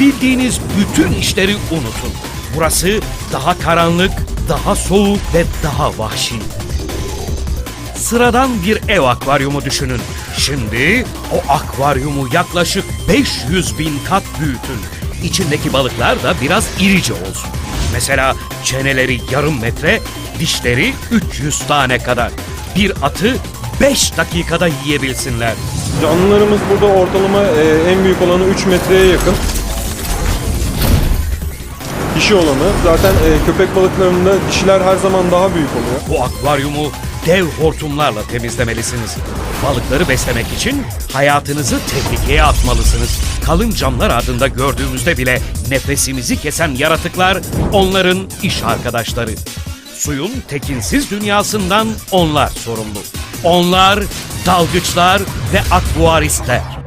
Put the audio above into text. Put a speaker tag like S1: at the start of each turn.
S1: bildiğiniz bütün işleri unutun. Burası daha karanlık, daha soğuk ve daha vahşi. Sıradan bir ev akvaryumu düşünün. Şimdi o akvaryumu yaklaşık 500 bin kat büyütün. İçindeki balıklar da biraz irice olsun. Mesela çeneleri yarım metre, dişleri 300 tane kadar. Bir atı 5 dakikada yiyebilsinler.
S2: Canlılarımız burada ortalama e, en büyük olanı 3 metreye yakın. Dişi olanı. Zaten e, köpek balıklarında dişiler her zaman daha büyük oluyor.
S1: Bu akvaryumu dev hortumlarla temizlemelisiniz. Balıkları beslemek için hayatınızı tehlikeye atmalısınız. Kalın camlar ardında gördüğümüzde bile nefesimizi kesen yaratıklar onların iş arkadaşları. Suyun tekinsiz dünyasından onlar sorumlu. Onlar dalgıçlar ve akvaryistler.